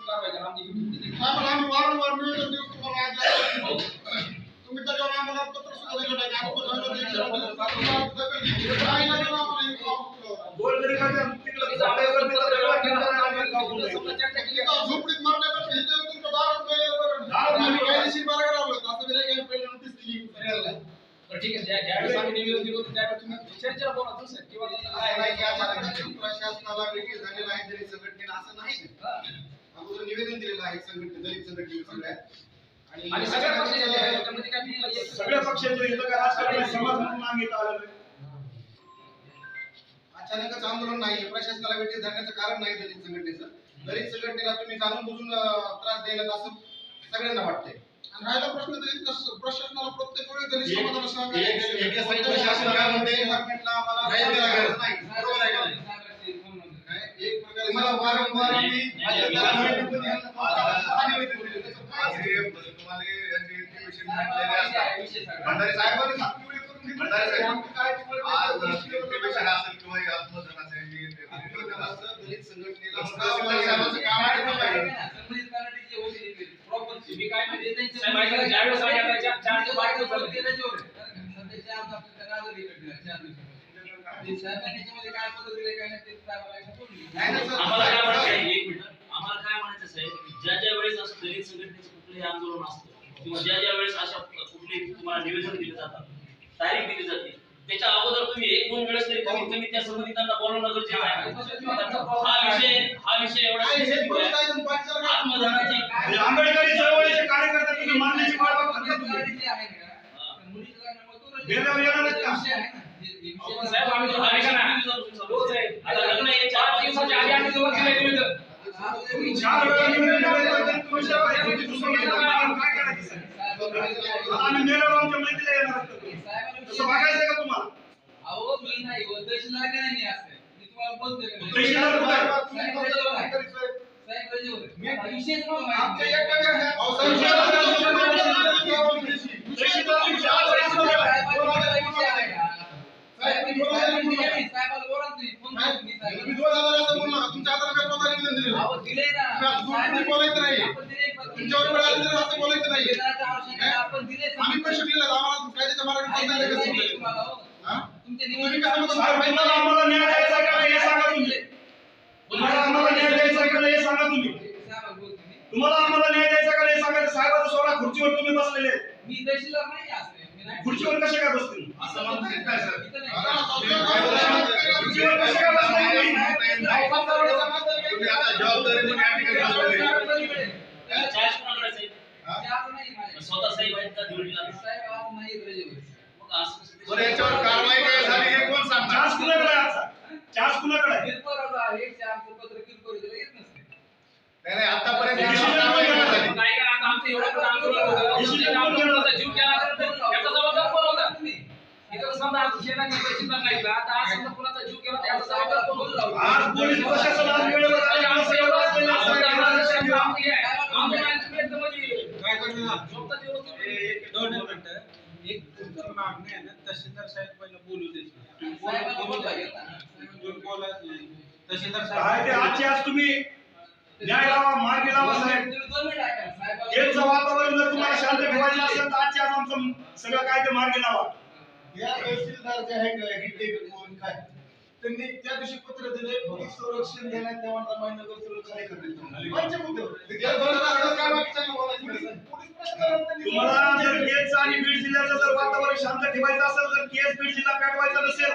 साहेब, आम्ही वारंवार निवेदन देऊ तुम्हाला आज जाहीर तुम्ही त्याच्यावर आम्हाला पत्र सुद्धा दिलं नाही की आपण धरलं नाही, शेवटी काय नाही दिलं आम्हाला हे काम. गोरगरिबाच्या तिकडं जागेवर तिथं दगड टाकणार आणि गाव समजा बोलायचं. चर्चा केली इथं झोपडीत मारण्यापेक्षा इथं तुमच्या दारात गेलेलं बरं. दारात आम्ही कायदेशीर मार्गावर आलो. असं बी नाही की पहिलं notice दिली सगळ्यांना. तर ठीक आहे ज्या ज्यावेळेस आम्ही निवेदन दिलं होतं त्यावेळेस तुम्ही चर्चेला बोला दुसरं किंवा काय नाही की अचानक प्रशासनाला वेगळी झालेलं आहे तरी संघटनेला असं नाही. अगोदर निवेदन दिलेलं आहे संघटने दलित संघटनेला सगळ्या. आणि सगळ्या पक्षाचे जे आहे, त्याच्यामध्ये काय तुम्हाला एक- सगळ्या पक्षाचे इथं काय राजकारणी समाज म्हणून मागित आलं नाही. अचानकच आंदोलन नाही प्रशासनाला वेगळी धरण्याचं कारण नाही दलित संघटनेचं. दलित संघटनेला तुम्ही जाणून बुजून अं, त्रास द्यायला असं सगळ्यांना वाटतंय. आणि राहिला प्रश्न तर इतकं प्रशासनाला प्रत्येक वेळी दलित एक- समाजाला एक- सांगायचं एका साईडला शासन काय म्हणते? आम्हाला नाही दिला सांगायचं गरज नाही. बरोबर आहे का? नाही? तुम्हाला वारंवार नाही, आम्ही नाही, नाही, नाही, असतात. भंडारी साहेब साहेबांनी वेळी करून. भंडारी साहेब. काय intimation असेल किंवा संघटनेला काम आहे किंवा ज्या ज्या वेळेस अशा कुठली तुम्हाला निवेदन दिले जातात तारीख दिली जाते त्याच्या अगोदर तुम्ही एक दोन वेळेस तरी कमीत कमी त्या संबंधितांना बोलवणं गरजेचं आहे हा विषय हा विषय एवढा आंबेडकरी चळवळीचे कार्यकर्ते तुम्ही मारण्याची वाट बघता चार दिवसाच्या आधी आम्ही जवळ केलं निवेदन. तुम्ही चार वेळा निवेदन दिलं तरी तुम्ही शेवटी तुम्ही दुसरं निवेदन दिलं. काय करायचं साहेब? आता आम्ही मेल्यावर आमच्या मैत्रीला येणार आहेत का तुम्ही? तसं बघायचंय का तुम्हाला अहो मी नाही हो तहसीलदार का नाही असं मी तुम्हाला बोलतोय का आम्हाला न्याय द्यायचा का नाही हे सांगा तुम्ही तुम्हाला आम्हाला न्याय द्यायचा का हे सांगा तुम्ही. तुम्हाला आम्हाला न्याय द्यायचा का नाही सांगा साहेबाचा सोडा खुर्चीवर तुम्ही बसलेले आहेत. मी तहसीलदार नाही असं मी नाही खुर्चीवर कसे काय बसतील असं काय सर? हा, बोलायचं? खुर्चीवर कसे काय बसले तुम्ही? तुम्ही आता जबाबदारी म्हणून या ठिकाणी बसलेले. चार्ज कोणाकडे साहेब चार नाही माझे. स्वतः साहेब आहेत का ड्युटीला साहेब आज नाही रजेवर. मग असं कसं ते- बरं याच्यावर कारवाई काय झाली हे कोण सांगणार चार्ज कुणाकडे आहे आजचा? चार्ज कुणाकडे आहे? नाही नाही आतापर्यंत Decision कारवाई कोण काय घेणार? झाली? आता आज नाही? आता आज? आज पोलीस प्रशासन आज वेळेवर आले, आमचं एवढं असलेलं असं आहे, आम्हाला लक्षात ठेवा. आमचं हे आहे. आमचं माणसं एकदम म्हणजे काय करणार? झोपतात व्यवस्थित. एक दोन मिनिटं एक तुमचं मागणी आहे ना तहसीलदार साहेब पहिलं बोलू देत नाही. ना. तुम्ही बोलत नाही तहसीलदार काय ते साहेब आजचे आज तुम्ही न्याय लावा मार्गी लावा साहेब दोन मिनिटं ऐका ना. साहेबाला- गेमचं वातावरण जर तुम्हाला शांत ठेवायचं असेल तर आजचे आज आमचं सगळं काय ते मार्गी लावा या तहसीलदार जे आहे का, कोण काय त्यांनी त्या दिवशी पत्र दिले पोलीस संरक्षण देण्यात तेव्हा महिनभर सगळं काय करतील पंचमुद्दे त्या दोन तासात काय बोलायचं. पोलीस त्यांनी तुम्हाला जर केजचं आणि बीड जिल्ह्याचं जर वातावरण शांत ठेवायचं असेल तर केस बीड जिल्हा पेटवायचा नसेल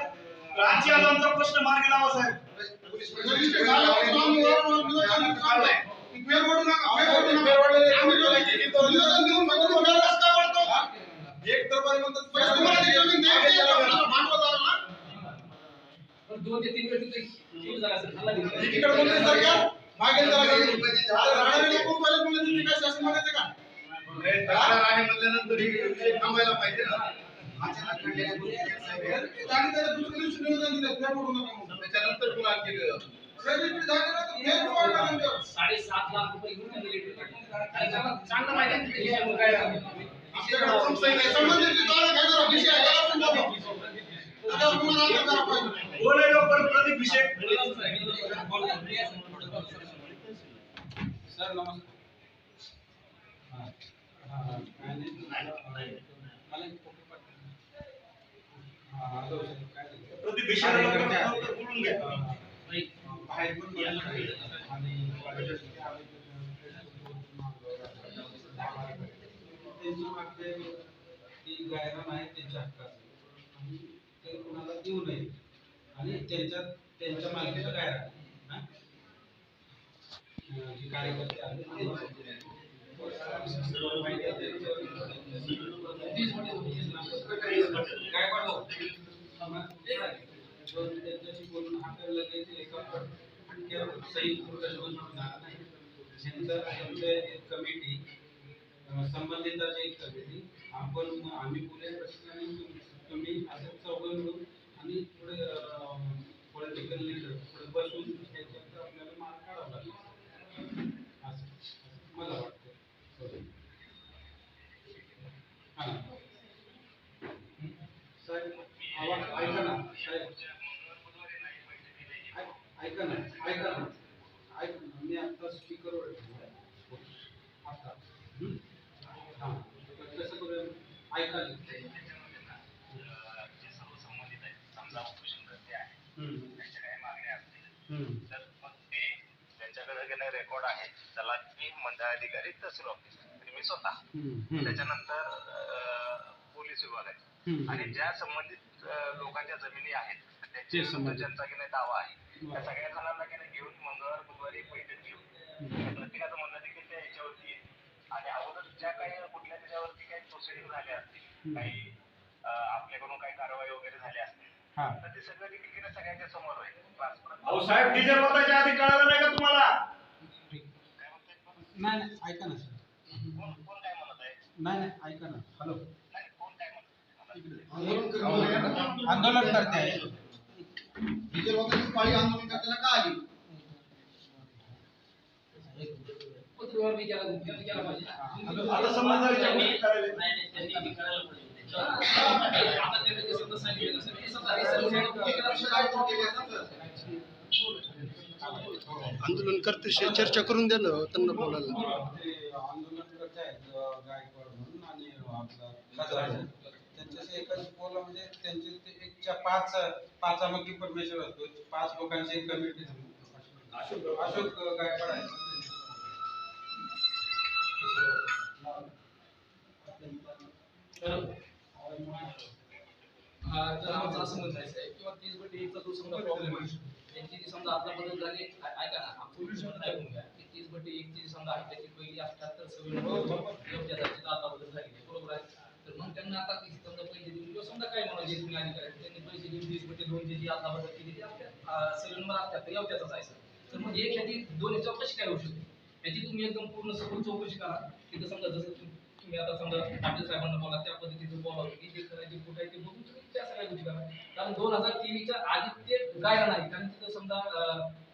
आजचे आज आमचा प्रश्न मार्गी लावा साहेब. एक तर म्हणतात, पैसे तुम्हाला ती जमीन द्यायची आहे का? आपल्याला भांडवल आलं ना? पण दोन ते तीन वेळ तिथे सुरू झाला असेल. हल्ला दिला. एकीकडे बोलते सरकार, मागे जरा राहणारे लोकं पाहिलं तुम्ही काय शासन म्हणायचं का? नाही, तक्रार आहे म्हटल्यानंतर ही विषय थांबायला पाहिजे ना अचानक घडलेल्या गोष्टी आहेत, साहेब. आणि त्याला दुसऱ्या दिवशी निवेदन दिलं, नका. त्याच्यानंतर पुन्हा आणखी झाली ना, तर. साडेसात लाख रुपये घेऊन चांगलं माहिती आहे तिथे हे काय. आमच्याकडे. संबंधित जरा, विषय आहे, त्याला पण बघा. त्याच्यावर तुम्हाला आता करा पाहिजे. बोले पर प्रदीप विषय सर नमस्कार गायरान आहे त्यांच्या हक्काची ते कोणाला देऊ नये आणि त्यांच्या त्यांच्या मालकीचं गायरान हा? कार्यकर्ते आले सही प्रकाश होऊन जाणार नाही. त्यांचं आमचे कमिटी. संबंधित एक कमिटी. आपण आम्ही पुढे प्रशासनाने तुम्ही असं चौघं मिळून आणि पुढे पॉलिटिकल लीडर पुढे बसून त्याच्यात आपल्याला मार्ग काढावा लागेल असं असं मला वाटतं हां साहेब आवाज ऐका ना साहेब ऐ- ऐका ना ऐका ना ऐक ना मी आता स्पीकरवर ठेवलाय. आता हं? हां तर कसं करूया ऐका ना. हं. हं. त्यांच्याकडे रेकॉर्ड आहे त्याला मी मंडळाधिकारी तहसील ऑफिस आणि मी स्वतः. त्याच्यानंतर पोलीस विभाग आहे. आणि ज्या संबंधित लोकांच्या जमिनी आहेत त्यांचे. ज्यांचा की नाही दावा आहे. त्या सगळ्या जणांना की नाही घेऊन मंगळवार बुधवारी एक बैठक घेऊन प्रत्येकाचं म्हणणं देखील त्या याच्यावरती आहे. आणि अगोदर ज्या काही कुठल्या त्याच्यावरती काही प्रोसिडिंग झाल्या असतील काही आपल्याकडून काही कारवाई वगैरे झाल्या असतील हां. तर ते सगळं देखील की नाही सगळ्यांच्या समोर आहे. साहेब बदलायच्या आधी कळालं नाही का तुम्हाला? नाही नाही ऐका ना. सर कोण कोण काय म्हणत आहे नाही नाही ऐका ना. हॅलो नाही कोण काय म्हणत आहे आंदोलन करते आहे डिझेल पाळी आंदोलन करताना का आली आता समजदारीच्या गोष्टी करायला नाही नाही त्यांनी हे करायला पाहिजे आता त्यांनी ते समजा सांगितलं नसेल. हे समजा हे सर्व सांगितलं. आंदोलन करते चर्चा करून द्या ना त्यांना बोलायला. आंदोलन आहेत गायकवाड म्हणून आणि त्यांच्याशी बोला म्हणजे त्यांचे ते एकच्या पाच पाचामुखी परमेश्वर असतो पाच लोकांची एक कमिटी अशोक अशोक गायकवाड आहे तर आमचं असं म्हणणं आहे किंवा तीस बटी एकचा जो समजा प्रॉब्लेम आहे. त्यांची जी समजा आता बदल झाली ऐका ना ऐकून घ्या की तीस बटी एक जी समजा त्याची पहिली अठ्याहत्तर सव्वीस आता बदल झाली. बरोबर आहे? तर मग त्यांना आता ती समजा पैसे देऊन किंवा समजा काय म्हणा जे तुम्ही अधिकारी त्यांनी पैसे देऊन तीस बटी दोन जी आता बदल केली ती आपल्या सव्वीस नंबर अठ्याहत्तर योग्याचाच आहे सर तर मग एक ह्याची दोन ह्याच्यावर कशी काय होऊ शकते? याची तुम्ही एकदम पूर्ण सखोल चौकशी करा. तिथं समजा जसं तुम- तुम्ही आता समजा पाटील साहेबांना बोला त्या पद्धतीचं बोलावं की जे करायचे कुठे आहे ते बघून त्या सगळ्या गोष्टी करा कारण दोन हजार तेवीसच्या आधी ते गायला नाही. कारण तिथं समजा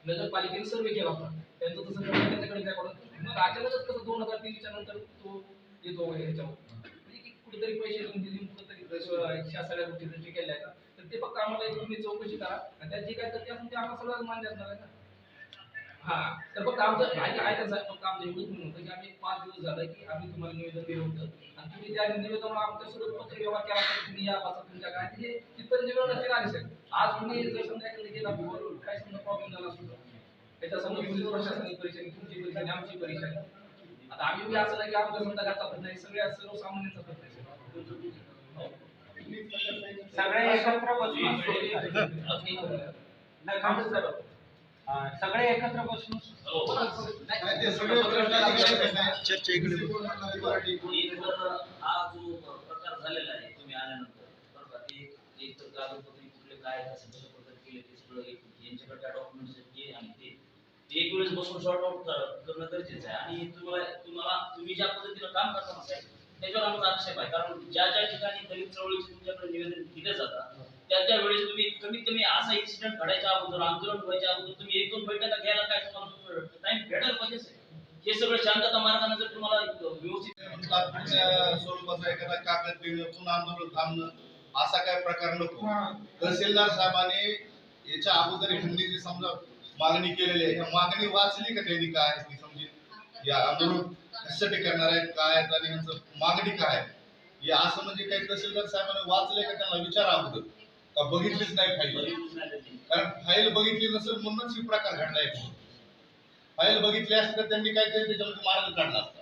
नगरपालिकेने सर्वे केला होता. त्यांचं तसं त्यांच्याकडे काय पडत मग अचानकच कसं दोन हजार तेवीसच्या नंतर तो येतो वगैरे ह्याच्यावर. म्हणजे कुठेतरी पैसे देऊन दिली कुठेतरी अं, ह्या सगळ्या गोष्टी त्यांची केल्या आहेत तर ते फक्त आम्हाला एक तुम्ही चौकशी करा. आणि त्यात जे काय तर ते ते आम्हाला सगळं मान्य असणार आहे ना. हा. तर फक्त आमचं ऐका ऐका फक्त आमचं एवढंच म्हणणं होतं की आम्ही पाच दिवस झालं की आम्ही तुम्हाला निवेदन दिलं होतं. तुम्ही त्या निवेदनावर आमच्यासोबत पत्र व्यवहार केला तर तुम्ही या तुमच्या काय हे तिथं निवेदन नसतील आले साहेब आज तुम्ही जर गेला फोनवर काय समजा प्रॉब्लेम झाला त्याच्या पोलीस प्रशासनाची परीक्षा तुमची परीक्षा आणि आमची परीक्षा. आता आम्ही बी असं नाही की आमच्या समजा घरचा प्रश्न आहे सगळ्या सर्वसामान्यांचा प्रश्न आहे साहेब. सगळे एकत्र बसून. हा, सगळे एकत्र बसून ते सगळे चर्चा इकडे हा जो प्रकार झालेला आहे तुम्ही आल्यानंतर बरं ते एक तर कुठले काय केले ते सगळं यांच्याकडे काय डॉक्युमेंट्स आहेत. आणि ते एक वेळेस बसून शॉर्ट आउट करणं गरजेचं आहे आणि तुम्हाला तुम्हाला तुम्ही ज्या पद्धतीनं काम करता साहेब त्याच्यावर आमचा आक्षेप आहे. कारण ज्या ज्या ठिकाणी दलित चळवळीचे तुमच्याकडे निवेदन दिलं जातं त्या त्या वेळेस तुम्ही कमीत कमी असा इन्सिडेंट घडायच्या अगोदर आंदोलन व्हायच्या अगोदर तुम्ही एक दोन बैठका घ्यायला काय तुम्हाला टाइम भेटायला पाहिजे हे सगळं शांतता मार्गाने जर तुम्हाला व्यवस्थित स्वरूपाचा एखादा कागद देणं पुन्हा आंदोलन थांबणं असा काय प्रकार नको तहसीलदार साहेबाने याच्या अगोदर ह्यांनी समजा मागणी केलेली आहे मागणी वाचली का त्यांनी काय मी समजेल या आंदोलन कशासाठी करणार आहेत काय आणि यांचं मागणी काय आहे? असं म्हणजे काही तहसीलदार साहेबांनी वाचले का त्यांना विचारा अगोदर का बघितलीच नाही फाईल? कारण फाईल बघितली नसेल म्हणूनच ही प्रकार घडलाय फाईल बघितली असती तर त्यांनी काहीतरी त्याच्यामध्ये मार्ग काढला असता.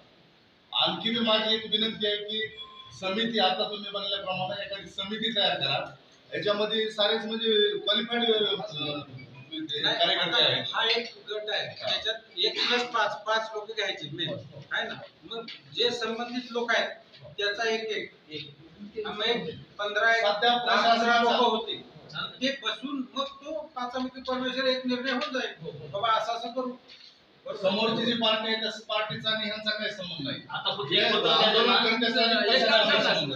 आणखी बी माझी एक विनंती आहे की समिती आता तुम्ही बनल्याप्रमाणे एखादी समिती तयार करा. याच्यामध्ये सारेच म्हणजे क्वालिफाईड कार्यकर्ते आहेत. हा एक गट आहे. त्याच्यात एक प्लस पाच पाच लोक घ्यायचे मेन आहे ना? मग जे संबंधित लोक आहेत त्याचा एक एक पंधरा लोक होते. ते बसून मग तो पाचामिकी परमेश्वर एक निर्णय होऊन जाईल. बाबा असं असं करू. समोरची जी पार्टी आहे त्या पार्टीचा आणि ह्यांचा काही संबंध नाही. आता कुठे.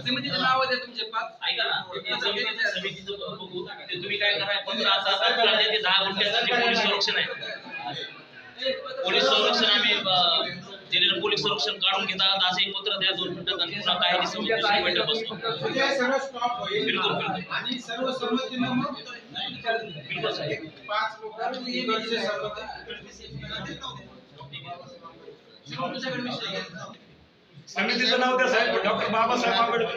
समितीचे नाव तुमचे पाच. ऐका ना ते समिती- समितीचं बघू. ते तुम्ही काय करा ते दहा गुंठ्याचं पोलीस संरक्षण आहे. पोलीस संरक्षण आम्ही दिलेलं पोलीस संरक्षण काढून घेतात असं एक पत्र द्या दोन मिनिटात आणि पुन्हा काय समितीची बैठक बसतो सर्व स्टॉप होईल बिलकुल, बिलकुल. आणि सर्व संमतीनं मग बिलकुल साहेब. एक पाच लोक इकडचे संमती समितीचं नाव द्या साहेब डॉक्टर बाबासाहेब आंबेडकर।